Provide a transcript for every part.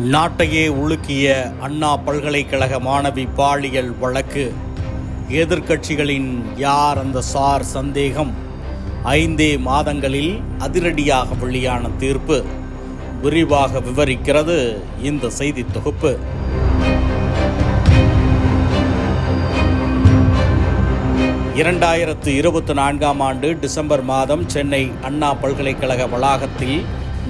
நாட்டையே உலுக்கிய அண்ணா பல்கலைக்கழக மாணவி பாலியல் வழக்கு. எதிர்க்கட்சிகளின் யார் அந்த சார் சந்தேகம்? ஐந்தே மாதங்களில் அதிரடியாக வெளியான தீர்ப்பு. விரிவாக விவரிக்கிறது இந்த செய்தி தொகுப்பு. இரண்டாயிரத்து இருபத்தி நான்காம் ஆண்டு டிசம்பர் மாதம் சென்னை அண்ணா பல்கலைக்கழக வளாகத்தில்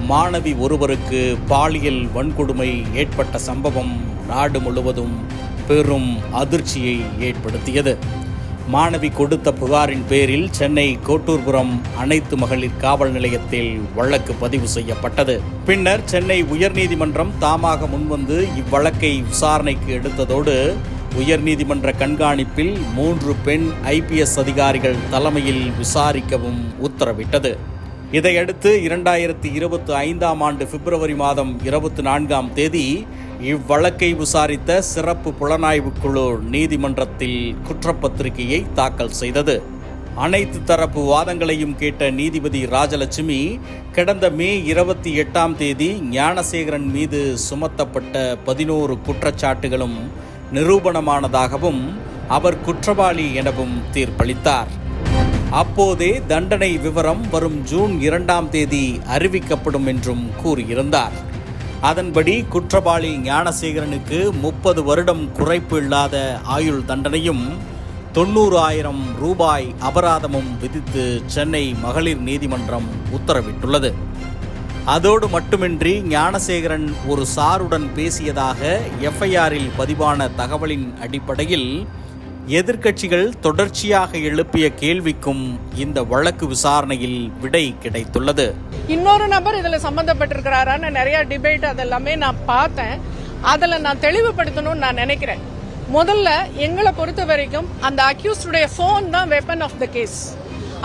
மாணவி ஒருவருக்கு பாலியல் வன்கொடுமை ஏற்பட்ட சம்பவம் நாடு முழுவதும் பெரும் அதிர்ச்சியை ஏற்படுத்தியது. மாணவி கொடுத்த புகாரின் பேரில் சென்னை கோட்டூர்புரம் அனைத்து மகளிர் காவல் நிலையத்தில் வழக்கு பதிவு செய்யப்பட்டது. பின்னர் சென்னை உயர்நீதிமன்றம் தாமாக முன்வந்து இவ்வழக்கை விசாரணைக்கு எடுத்ததோடு உயர்நீதிமன்ற கண்காணிப்பில் மூன்று பெண் ஐபிஎஸ் அதிகாரிகள் தலைமையில் விசாரிக்கவும் உத்தரவிட்டது. இதையடுத்து இரண்டாயிரத்தி இருபத்தி ஐந்தாம் ஆண்டு பிப்ரவரி மாதம் இருபத்தி நான்காம் தேதி இவ்வழக்கை விசாரித்த சிறப்பு புலனாய்வு குழு நீதிமன்றத்தில் குற்றப்பத்திரிகையை தாக்கல் செய்தது. அனைத்து தரப்பு வாதங்களையும் கேட்ட நீதிபதி ராஜலட்சுமி கடந்த மே இருபத்தி எட்டாம் தேதி ஞானசேகரன் மீது சுமத்தப்பட்ட பதினோரு குற்றச்சாட்டுகளும் நிரூபணமானதாகவும் அவர் குற்றவாளி எனவும் தீர்ப்பளித்தார். அப்போதே தண்டனை விவரம் வரும் ஜூன் இரண்டாம் தேதி அறிவிக்கப்படும் என்றும் கூறியிருந்தார். அதன்படி குற்றவாளி ஞானசேகரனுக்கு முப்பது வருடம் குறைப்பு இல்லாத ஆயுள் தண்டனையும் தொண்ணூறு ஆயிரம் ரூபாய் அபராதமும் விதித்து சென்னை மகளிர் நீதிமன்றம் உத்தரவிட்டுள்ளது. அதோடு மட்டுமின்றி ஞானசேகரன் ஒரு சாருடன் பேசியதாக எஃப்ஐஆரில் பதிவான தகவலின் அடிப்படையில் எதிர்க்கட்சிகள் தொடர்ச்சியாக எழுப்பிய கேள்விக்கும் இந்த வழக்கு விசாரணையில் விடை கிடைத்துள்ளது. இன்னொரு நபர் இதுல சம்பந்தப்பட்டிருக்கிறாரான்னு நிறைய டிபேட் அதெல்லாமே நான் பார்த்தேன். அதுல நான் தெளிவுபடுத்தணும்னு நான் நினைக்கிறேன். முதல்ல எங்களை பொறுத்த வரைக்கும் அந்த அக்யூஸ்டுடைய ஃபோன் தான் வெப்பன் ஆஃப் த கேஸ்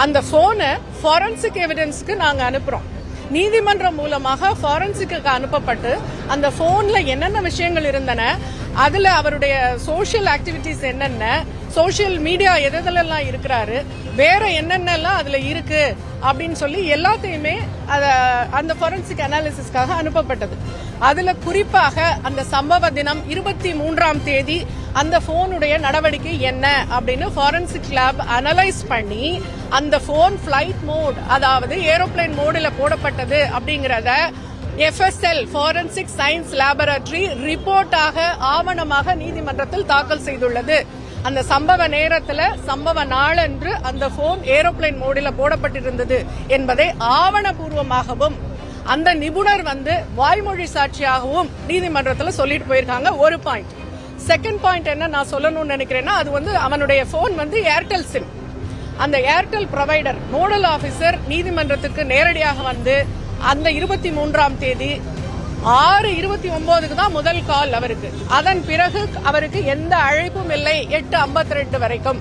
அந்த ஃபோனை ஃபாரன்சிக் எவிடன்ஸ்க்கு நாங்கள் அனுப்புகிறோம் நீதிமன்றம் மூலமாக ஃபாரன்சிக்கு அனுப்பப்பட்டு அந்த ஃபோனில் என்னென்ன விஷயங்கள் இருந்தன அதில் அவருடைய சோஷியல் ஆக்டிவிட்டிஸ் என்னென்ன சோஷியல் மீடியா எதெல்லாம் இருக்கிறாரு வேற என்னென்னலாம் அதில் இருக்கு அப்படின்னு சொல்லி எல்லாத்தையுமே அதை அந்த ஃபொரன்சிக் அனாலிசிஸ்க்காக அனுப்பப்பட்டது. அதில் குறிப்பாக அந்த சம்பவ தினம் இருபத்தி மூன்றாம் தேதி அந்த ஃபோனுடைய நடவடிக்கை என்ன அப்படின்னு ஃபாரன்சிக் லேப் அனலைஸ் பண்ணி அந்த ஃபோன் ஃப்ளைட் மோட் அதாவது ஏரோப்ளேன் மோடில் போடப்பட்டது அப்படிங்கிறத எஃப்எஸ்எல் ஃபாரன்சிக் சயின்ஸ் லேபரட்டரி ரிப்போர்ட்டாக ஆவணமாக நீதிமன்றத்தில் தாக்கல் செய்துள்ளது. அந்த சம்பவ நேரத்தில் சம்பவ நாளன்று அந்த போன் ஏரோப்ளேன் மோடில் போடப்பட்டிருந்தது என்பதை ஆவணபூர்வமாகவும் அந்த நிபுணர் வந்து வாய்மொழி சாட்சியாகவும் நீதிமன்றத்தில் சொல்லிட்டு போயிருக்காங்க. ஒரு பாயிண்ட் செகண்ட் பாயிண்ட் என்ன நான் சொல்லணும்னு நினைக்கிறேன்னா அது வந்து அவனுடைய போன் வந்து ஏர்டெல் சிம் அந்த ஏர்டெல் ப்ரொவைடர் நோடல் ஆஃபீஸர் நீதிமன்றத்துக்கு நேரடியாக வந்து அந்த இருபத்தி மூன்றாம் தேதி ஆறு இருபத்தி ஒன்பதுக்கு தான் முதல் கால் அவருக்கு. அதன் பிறகு அவருக்கு எந்த அழைப்பும் இல்லை. எட்டு ஐம்பத்தி ரெண்டு வரைக்கும்.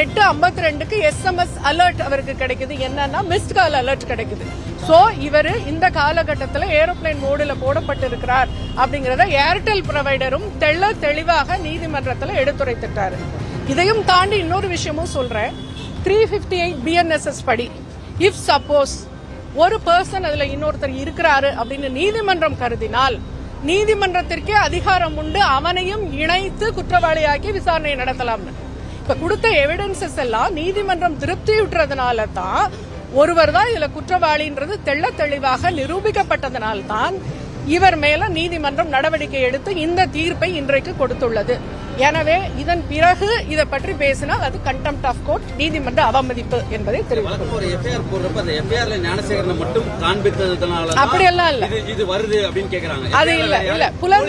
எட்டு ஐம்பத்தி ரெண்டுக்கு எஸ்எம்எஸ் அலர்ட் அவருக்கு கிடைக்குது. என்னன்னா மிஸ்ட் கால் அலர்ட் கிடைக்குது. ஸோ இவர் இந்த காலகட்டத்தில் ஏரோப்ளேன் மோடில் போடப்பட்டிருக்கிறார் அப்படிங்கிறத ஏர்டெல் ப்ரொவைடரும் தெள்ள தெளிவாக நீதிமன்றத்தில் எடுத்துரைத்துட்டார். இதையும் தாண்டி இன்னொரு விஷயமும் சொல்கிறேன் த்ரீ ஃபிஃப்டி எயிட் பிஎன்எஸ்எஸ் படி இஃப் சப்போஸ் ஒரு பர்சன் அதுல இன்னொருத்தர் இருக்கிறாரு அப்படின்னு நீதிமன்றம் கருதினால் நீதிமன்றத்திற்கே அதிகாரம் உண்டு அவனையும் இணைத்து குற்றவாளியாக்கி விசாரணை நடத்தலாம்னு. இப்ப கொடுத்த எவிடன்சஸ் எல்லாம் நீதிமன்றம் திருப்தியுற்றதுனால தான் ஒருவர் தான் இதுல குற்றவாளின்றது தெள்ள தெளிவாக நிரூபிக்கப்பட்டதனால் தான் இவர் மேல நீதிமன்றம் நடவடிக்கை எடுத்து இந்த தீர்ப்பை இன்றைக்கு கொடுத்துள்ளது. எனவே இதன் பிறகு இதை பற்றி பேசினால் அது கண்டெம்ட் ஆஃப் கோர்ட் நீதிமன்ற அவமதிப்பு என்பதை அப்படியெல்லாம் இல்ல. இது வருது அப்படின்னு கேக்குறாங்க. அது இல்ல இல்ல. புலன்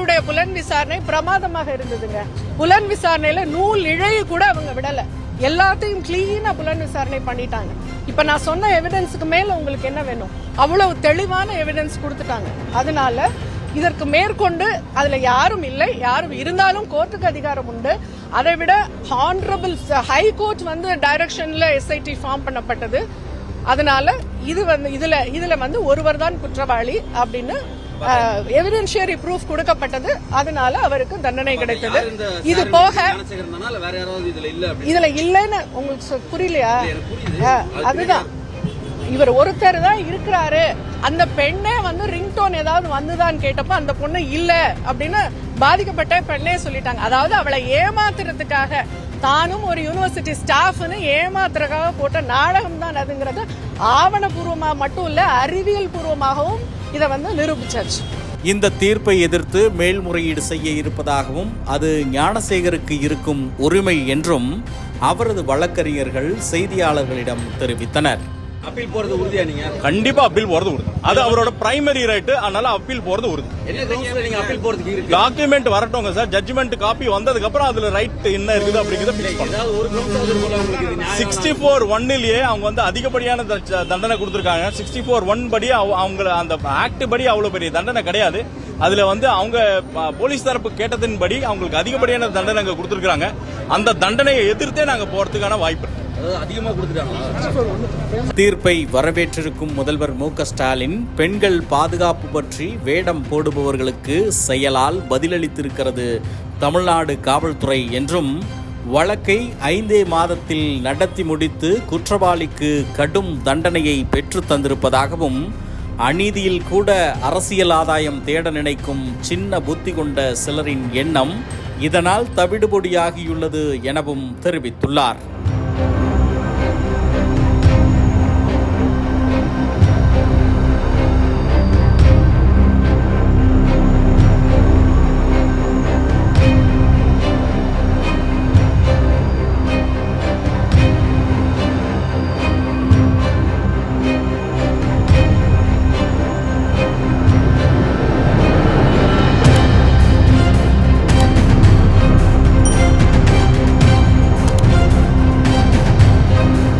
உடைய புலன் விசாரணை பிரமாதமாக இருந்ததுங்க. புலன் விசாரணையில நூல் இழைய கூட அவங்க விடல. எல்லாத்தையும் கிளீனா புலன் விசாரணை பண்ணிட்டாங்க. இப்ப நான் சொன்ன எவிடன்ஸுக்கு மேல உங்களுக்கு என்ன வேணும்? அவ்வளவு தெளிவான எவிடன்ஸ் கொடுத்துட்டாங்க. அதனால இதற்கு மேற்கொண்டு அதுல யாரும் இல்லை. யாரும் இருந்தாலும் கோர்ட்டுக்கு அதிகாரம் உண்டு. அதை விட ஹானரபிள் ஹை கோர்ட் வந்து டைரக்ஷன்ல எஸ்ஐடி ஃபார்ம் பண்ணப்பட்டது. அதனால இது வந்து இதுல இதுல வந்து ஒருவர் தான் குற்றவாளி அப்படின்னு எவிடென்ஷியரி ப்ரூஃப் கொடுக்கப்பட்டது. அதனால அவருக்கு தண்டனை கிடைத்தது. இது போக இதுல இல்லைன்னு உங்களுக்கு புரியலையா? அதுதான். இவர் ஒருத்தர் தான் இருக்கிறாரு. அந்த பெண்ணே வந்து ரிங்டோன் ஏதாவது வந்துதான்னு கேட்டப்ப அந்த பொண்ணு இல்ல அப்படின்னு பாதிக்கப்பட்ட பெண்ணே சொல்லிட்டாங்க. அதாவது அவளை ஏமாத்துறதுக்காக தானும் ஒரு யூனிவர்சிட்டி ஸ்டாஃப்னு ஏமாத்துறதுக்காக போட்ட நாடகம் தான் அதுங்கிறது ஆவணபூர்வமாக மட்டும் இல்ல அறிவியல் பூர்வமாகவும் இதை வந்து நிரூபிச்சாச்சு. இந்த தீர்ப்பை எதிர்த்து மேல்முறையீடு செய்ய இருப்பதாகவும் அது ஞானசேகருக்கு இருக்கும் உரிமை என்றும் அவரது வழக்கறிஞர்கள் செய்தியாளர்களிடம் தெரிவித்தனர். அப்பீல் போறது உறுதியா நீங்க? கண்டிப்பா அப்பீல் போறது உறுதி. அது அவரோட பிரைமரி ரைட் அதனால அப்பீல் போறது உறுதி. நீங்க அப்பீல் போறதுக்கு இருக்கு டாக்குமெண்ட் வரட்டுங்க சார். ஜட்ஜ்மெண்ட் காப்பி வந்ததுக்கு அப்புறம் அதுல ரைட் என்ன இருக்குது அப்படிங்கறத பிக்ஸ் ஒரு நியாயமான- சிக்ஸ்டி ஃபோர் ஒன்னிலேயே அவங்க வந்து அதிகப்படியான தண்டனை கொடுத்துருக்காங்க. சிக்ஸ்டி ஃபோர் ஒன் படி அவ- அவங்க அந்த ஆக்ட் படி அவ்வளவு பெரிய தண்டனை கிடையாது. அதுல வந்து அவங்க போலீஸ் தரப்பு கேட்டதின்படி அவங்களுக்கு அதிகப்படியான தண்டனை அங்க கொடுத்துருக்காங்க அந்த தண்டனையை எதிர்த்தே நாங்க போறதுக்கான வாய்ப்பு இருக்கு. தீர்ப்பை வரவேற்றிருக்கும் முதல்வர் மு ஸ்டாலின் பெண்கள் பாதுகாப்பு பற்றி வேடம் போடுபவர்களுக்கு செயலால் பதிலளித்திருக்கிறது தமிழ்நாடு காவல்துறை என்றும் வழக்கை ஐந்தே மாதத்தில் நடத்தி முடித்து குற்றவாளிக்கு கடும் தண்டனையை பெற்று தந்திருப்பதாகவும் அநீதியில் கூட அரசியல் ஆதாயம் தேட நினைக்கும் சின்ன புத்தி கொண்ட சிலரின் எண்ணம் இதனால் தவிடுபொடியாகியுள்ளது எனவும் தெரிவித்துள்ளார்.